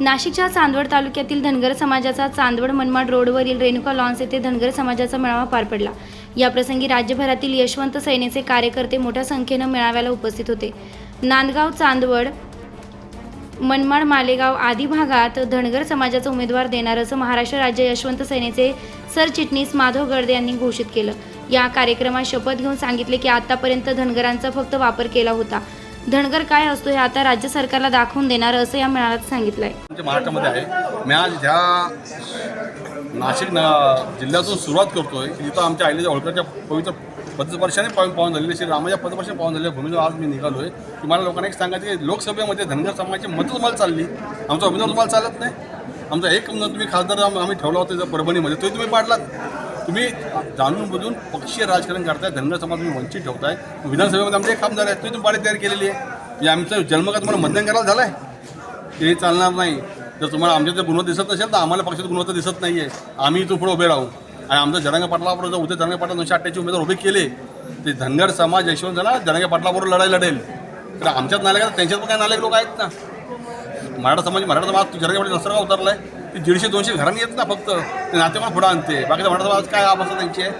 नाशिकच्या चांदवड तालुक्यातील धनगर समाजाचा चांदवड मनमाड रोडवरील रेणुका लॉन्स येथे धनगर समाजाचा मेळावा पार पडला. याप्रसंगी राज्यभरातील यशवंत सेनेचे कार्यकर्ते मोठ्या संख्येनं मेळाव्याला उपस्थित होते. नांदगाव चांदवड मनमाड मालेगाव आदी भागात धनगर समाजाचा उमेदवार देणार असं महाराष्ट्र राज्य यशवंत सेनेचे सरचिटणीस माधव गडदे यांनी घोषित केलं. या कार्यक्रमात शपथ घेऊन सांगितले की आतापर्यंत धनगरांचा फक्त वापर केला होता. धनगर काय असतो हे आता राज्य सरकारला दाखवून देणार असं या मेळाव्यात सांगितलं आहे आमच्या महाराष्ट्रामध्ये आहे. मी आज ह्या नाशिक ना जिल्ह्यातून सुरुवात करतोय. की जिथं आमच्या आईच्या होळकरच्या पवित्र पदस्पर्शाने पावन पावन झालेले श्री रामाच्या पदस्पर्शाने पावन झालेल्या भूमीवर आज मी निघालो आहे की मला लोकांना एक सांगायचं की लोकसभेमध्ये धनगर समाजाची मतं तुम्हाला चालली. आमचा उमेदवार तुम्हाला चालत नाही. आमचा एक तुम्ही खासदार आम्ही ठेवला होता परभणीमध्ये. तोही तुम्ही पाडलात. तुम्ही जाणून बुजून पक्षीय राजकारण करताय धनगर समाज तुम्ही वंचित ठेवताय. विधानसभेमध्ये आमचे एक काम झालं आहे तुम्ही तुम्ही तयार केलेली आहे. म्हणजे आमचा जन्म का तुम्हाला मतदान करायला झालं आहे ते चालणार नाही. जर तुम्हाला आमच्या जर गुणवत्ता दिसत नसेल तर आम्हाला पक्षात गुणवत्ता दिसत नाही आहे आम्ही इथून पुढे उभे राहू. आणि आमचं जरांगा पाटलाबरोबर जर उद्या जरांगा पाटला दोनशे अठ्ठ्याऐंशी उमेदवार उभे केले. ते धनगर समाज यशवंत झाला जरांगा पाटलाबरोबर लढाई लढेल. तर आमच्यात नाले का त्यांच्यात पण काय नाले लोक आहेत ना? मराठा समाज मराठा समाज जरांगा पाटील नसर उतरलाय. ते दीडशे दोनशे घरांनी येत ना फक्त. ते नाते पण पुढं आणते. बाकीचा मराठा समाज काय अवस्था त्यांची आहे?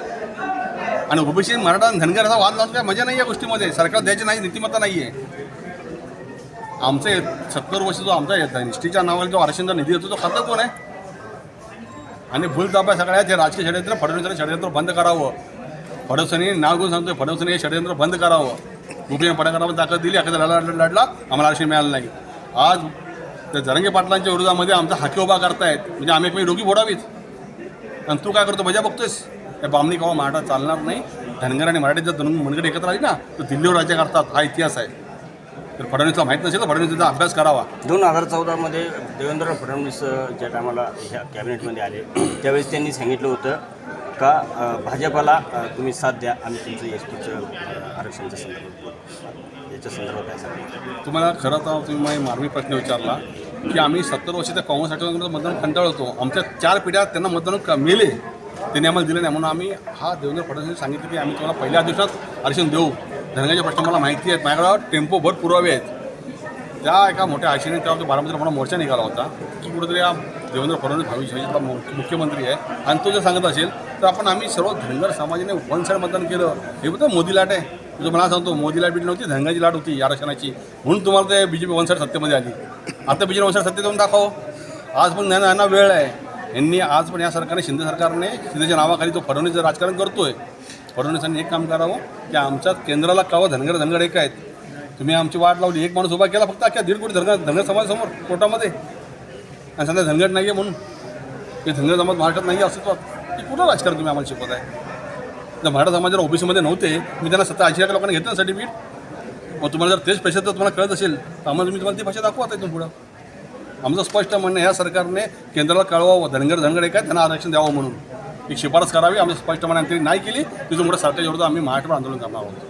आणि ओबीसी मराठा आणि धनगर असा वाद लावतो काय? मजा नाही या गोष्टीमध्ये. सरकार द्यायची नाही नीतिमत्ता नाही आहे आमचे सत्तर वर्ष जो आमचा निष्ठीच्या नावाला जो आरक्षणचा निधी येतो तो खातं कोण आहे? आणि भूलतापा सगळ्या जे राजकीय षडयंत्र फडणवीसांनी षडयंत्र बंद करावं. फडणवीसांनी नाव घेऊन सांगतोय फडणवीसांनी हे षडयंत्र बंद करावं. गोपीने पडकरावर ताकद दिली अखेर लढला लढला आम्हाला आरक्षण मिळालं नाही. आज तर जरंगे पाटलांच्या विरोधामध्ये आमचा हाके उभा करतायत. म्हणजे आम्ही एकमेक डोकी बोडावीत आणि तू काय करतो? मजा बघतोयस. या बामणी कवा मराठा चालणार नाही. धनगर आणि मराठी जर दोन मनगड एकत्र आली ना तर दिल्लीवर राज्य करतात. हा इतिहास आहे. तर फडणवीसला माहीत नसेल तर फडणवीसचा अभ्यास करावा. दोन हजार चौदामध्ये देवेंद्र फडणवीस ज्या टायमाला ह्या कॅबिनेटमध्ये आले त्यावेळेस त्यांनी सांगितलं होतं का भाजपाला तुम्ही साथ द्या आम्ही तुमचं एस टीचं आरक्षणच्या संदर्भात याच्या संदर्भात काय तुम्हाला खरं तर तुम्ही मला मार्मिक प्रश्न विचारला की आम्ही सत्तर वर्ष त्या काँग्रेस आठवड्यात मतदान कंटाळतो आमच्या चार पिढ्या त्यांना मतदान क- त्यांनी आम्हाला दिलं नाही. म्हणून आम्ही हा देवेंद्र फडणवीस सांगितलं की आम्ही तुम्हाला पहिल्या दिवसात आरक्षण देऊ. धनगाच्या प्रश्न मला माहिती आहेत. माझ्याकडे टेम्पो भर पुरावे आहेत. त्या एका मोठ्या आशेने तेव्हा बारामतीला मोठा मोर्चा निघाला होता की कुठेतरी हा देवेंद्र फडणवीस भविष्याचा मुख्यमंत्री आहे. आणि तो जर सांगत असेल तर आपण आम्ही सर्व धनगर समाजाने वन साईड मतदान केलं. हे बघ मोदी लाट आहे. तुझं मला सांगतो मोदी लाट बीट नव्हती धनगाची लाट होती आरक्षणाची. म्हणून तुम्हाला ते B J P one side सत्तेमध्ये आली. आता बी जे वन साईड सत्तेत दाखव. आज पण त्यांना यांना वेळ आहे. यांनी आज पण या सरकारने शिंदे सरकारने शिंदेच्या नावाखाली तो फडणवीस राजकारण करतोय. फडणवीसांनी एक काम करावं की आमच्या केंद्राला कावं धनगर धनगर एक आहेत. तुम्ही आमची वाट लावली. एक माणूस उभा केला फक्त अख्ख्या दीड कोटी धनगर धनगर समाजासमोर कोर्टामध्ये. आणि सध्या धनगर नाही आहे म्हणून. ते धनगर समाज महाराष्ट्रात नाही आहे अस्तित्वात की कुठं राजकारण तुम्ही आम्हाला शिकवत आहे जर मराठा समाजाला जर ओबीसीमध्ये नव्हते मी त्यांना सत्ता ऐंशी लाख लोकांना घेतलं ना सर्टिफिकेट. मग तुम्हाला जर तेच पैसे जर तुम्हाला कळत असेल. तर आम्हाला तुम्ही तुम्हाला ती भाषा दाखवत आहे इथून पुढं. आमचं स्पष्ट म्हणणं ह्या सरकारने केंद्राला कळवावं. धनगर धनगर एक आहे त्यांना आरक्षण द्यावं म्हणून. एक शिफारस करावी. आमचं स्पष्ट म्हणणं आणि त्यांनी नाही केली. तिथून मोठं सरकारच्या विरोधात आम्ही महाराष्ट्र आंदोलन करणार आहोत.